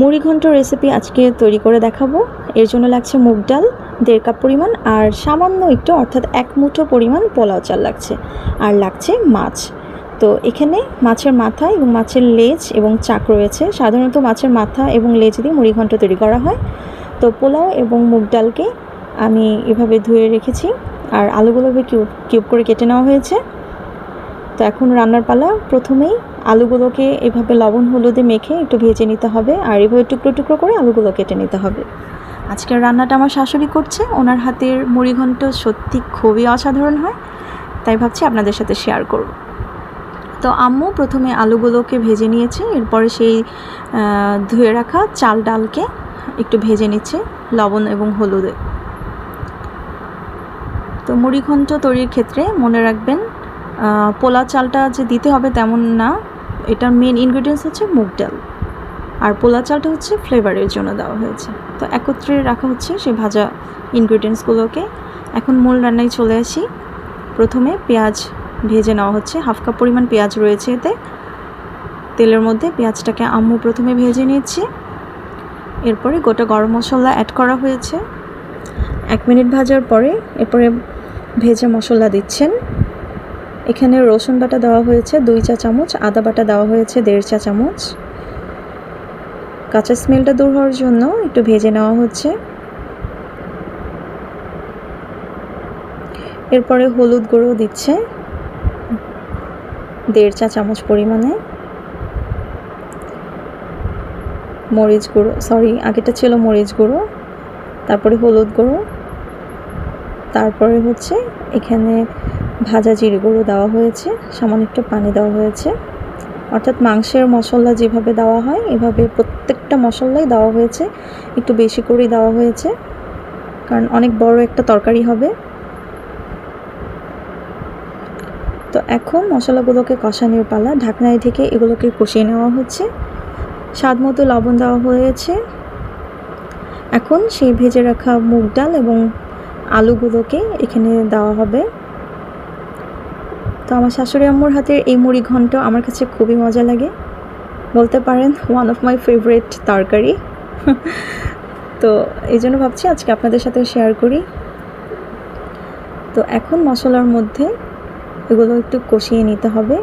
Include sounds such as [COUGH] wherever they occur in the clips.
মুড়ি ঘন্ট রেসিপি আজকে তৈরি করে দেখাবো। এর জন্য লাগছে মুগ ডাল, দেড় কাপ পরিমাণ, আর সামান্য একটু, অর্থাৎ এক মুঠো পরিমাণ পোলাও চাল লাগছে, আর লাগছে মাছ। তো এখানে মাছের মাথা এবং মাছের লেজ এবং চাক রয়েছে। সাধারণত মাছের মাথা এবং লেজ দিয়ে মুড়ি ঘন্ট তৈরি করা হয়। তো পোলাও এবং মুগ ডালকে আমি এভাবে ধুয়ে রেখেছি, আর আলুগুলোকে কিউব কিউব করে কেটে নেওয়া হয়েছে। তো এখন রান্নার পালা। প্রথমেই আলুগুলোকে এভাবে লবণ হলুদে মেখে একটু ভেজে নিতে হবে আর এভাবে টুকরো টুকরো করে আলুগুলো কেটে নিতে হবে। আজকের রান্নাটা আমার শাশুড়ি করছে। ওনার হাতের মুড়িঘণ্ট সত্যি খুবই অসাধারণ হয়। তাই ভাবছি আপনাদের সাথে শেয়ার করব। তো আম্মু প্রথমে আলুগুলোকে ভেজে নিয়েছে। এরপরে সেই ধুয়ে রাখা চাল ডালকে একটু ভেজে নিচ্ছে লবণ এবং হলুদে। তো মুড়িঘণ্ট তৈরির ক্ষেত্রে মনে রাখবেন পোলা চালটা যে দিতে হবে তেমন না। এটার মেন ইনগ্রিডিয়েন্টস হচ্ছে মুগ ডাল। আর পোলা চালটা হচ্ছে ফ্লেভারের জন্য দেওয়া হয়েছে। তো একত্রে রাখা হচ্ছে সেই ভাজা ইনগ্রিডিয়েন্টসগুলোকে এখন মূল রান্নায় চলে আসি। প্রথমে পেঁয়াজ ভেজে নেওয়া হচ্ছে। হাফ কাপ পরিমাণ পেঁয়াজ রয়েছে এতে। তেলের মধ্যে পেঁয়াজটাকে আম্মু প্রথমে ভেজে নিচ্ছি এরপরে গোটা গরম মশলা অ্যাড করা হয়েছে। এক মিনিট ভাজার পরে এরপরে ভেজে মশলা দিচ্ছেন। এখানে রসুন বাটা দেওয়া হয়েছে দুই চা চামচ, আদা বাটা দেওয়া হয়েছে দেড় চা চামচ। কাঁচা স্মেলটা দূর হওয়ার জন্য একটু ভেজে নেওয়া হচ্ছে। এরপরে হলুদ গুঁড়ো দিচ্ছে দেড় চা চামচ পরিমাণে। মরিচ গুঁড়ো সরি আগেটা ছিল মরিচ গুঁড়ো, তারপরে হলুদ গুঁড়ো। তারপরে হচ্ছে এখানে ভাজা জিরে গুঁড়ো দেওয়া হয়েছে, সামান্য একটু পানি দেওয়া হয়েছে। অর্থাৎ মাংসের মশলা যেভাবে দেওয়া হয়, এভাবে প্রত্যেকটা মশলাই দেওয়া হয়েছে। একটু বেশি করেই দেওয়া হয়েছে, কারণ অনেক বড় একটা তরকারি হবে। তো এখন মশলাগুলোকে কষানোর পালা, ঢাকনায় থেকে এগুলোকে কষিয়ে নেওয়া হচ্ছে। স্বাদ মতো লবণ দেওয়া হয়েছে। এখন সেই ভেজে রাখা মুগ ডাল এবং আলুগুলোকে এখানে দেওয়া হবে। তো আমার শাশুড়ি আম্মুর হাতের এই মুড়ি ঘন্ট আমার কাছে খুবই মজা লাগে। বলতে পারেন ওয়ান অফ মাই ফেভারিট তরকারি। [LAUGHS] তো এই জন্য ভাবছি আজকে আপনাদের সাথে শেয়ার করি। তো এখন মশলার মধ্যে এগুলো একটু কষিয়ে নিতে হবে।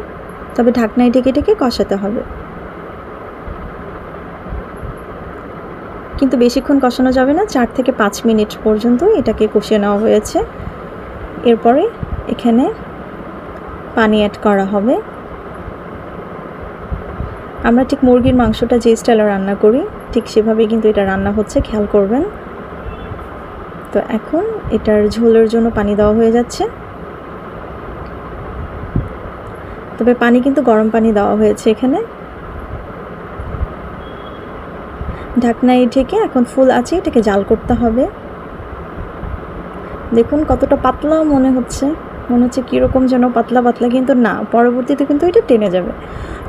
তবে ঢাকনায় ঢেকে ঢেকে কষাতে হবে। কিন্তু বেশিক্ষণ কষানো যাবে না, চার থেকে পাঁচ মিনিট পর্যন্ত এটাকে কষিয়ে নেওয়া হয়েছে। এরপরে এখানে পানি অ্যাড করা হবে। আমরা ঠিক মুরগির মাংসটা যে স্টাইলে রান্না করি, ঠিক সেভাবেই কিন্তু এটা রান্না হচ্ছে, খেয়াল করবেন। তো এখন এটার ঝোলের জন্য পানি দেওয়া হয়ে যাচ্ছে। তবে পানি কিন্তু গরম পানি দেওয়া হয়েছে এখানে। ঢাকনায় ঢেকে এখন ফুল আছে, এটাকে জাল করতে হবে। দেখুন কতটা পাতলা মনে হচ্ছে। মনে হচ্ছে কীরকম যেন পাতলা পাতলা, কিন্তু না, পরবর্তীতে কিন্তু এটা টেনে যাবে।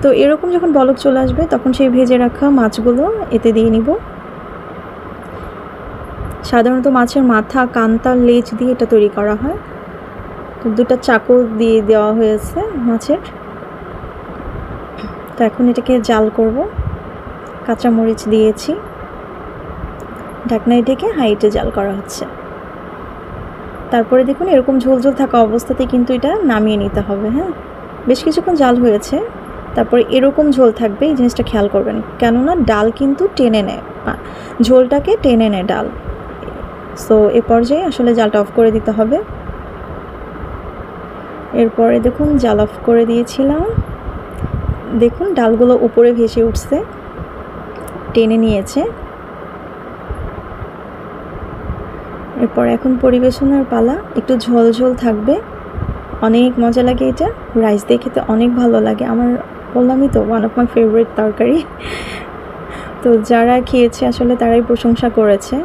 তো এরকম যখন বলক চলে আসবে, তখন সেই ভেজে রাখা মাছগুলো এতে দিয়ে নিব। সাধারণত মাছের মাথা, কান্তা, লেজ দিয়ে এটা তৈরি করা হয়। তো দুটো চাকু দিয়ে দেওয়া হয়েছে মাছের। তো এখন এটাকে জাল করব। কাঁচামরিচ দিয়েছি। ঢাকনায় ঢেকে হাইটে জাল করা হচ্ছে। তারপরে দেখুন, এরকম ঝোল ঝোল থাকা অবস্থাতে কিন্তু এটা নামিয়ে নিতে হবে হ্যাঁ? বেশ কিছুক্ষণ জাল হয়েছে, তারপরে এরকম ঝোল থাকবে, এই জিনিসটা খেয়াল করবেন। কেননা ডাল কিন্তু টেনে নেয় ঝোলটাকে টেনে নেয় ডাল। সো, এ পর্যায়ে আসলে জালটা অফ করে দিতে হবে। এরপরে দেখুন, জাল অফ করে দিয়েছিলাম। দেখুন, ডালগুলো উপরে ভেসে উঠছে, টেনে নিয়েছে। এরপর এখন পরিবেশনের পালা, একটু ঝোল থাকবে। অনেক মজা লাগে এটা। রাইস দিয়ে খেতে অনেক ভালো লাগে। আমার বললামই তো ওয়ান অফ মাই ফেভারিট তরকারি। তো যারা খেয়েছে, আসলে তারাই প্রশংসা করেছে।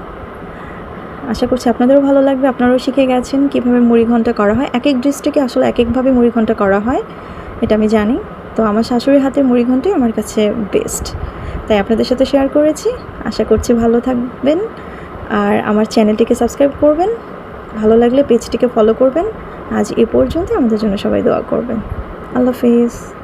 আশা করছি আপনাদেরও ভালো লাগবে। আপনারাও শিখে গেছেন কীভাবে মুড়ি ঘণ্টা করা হয়। এক এক ডিস্ট্রিক্টে আসলে এক একভাবে মুড়ি ঘণ্টা করা হয়, এটা আমি জানি। তো আমার শাশুড়ির হাতের মুড়ি ঘন্টাই আমার কাছে বেস্ট তাই আপনাদের সাথে শেয়ার করেছি। আশা করছি ভালো থাকবেন। আর আমার চ্যানেলটিকে সাবস্ক্রাইব করবেন। ভালো লাগলে পেজটিকে ফলো করবেন। আজ এ পর্যন্ত আমাদের জন্য সবাই দোয়া করবেন। আল্লাহ হাফিজ।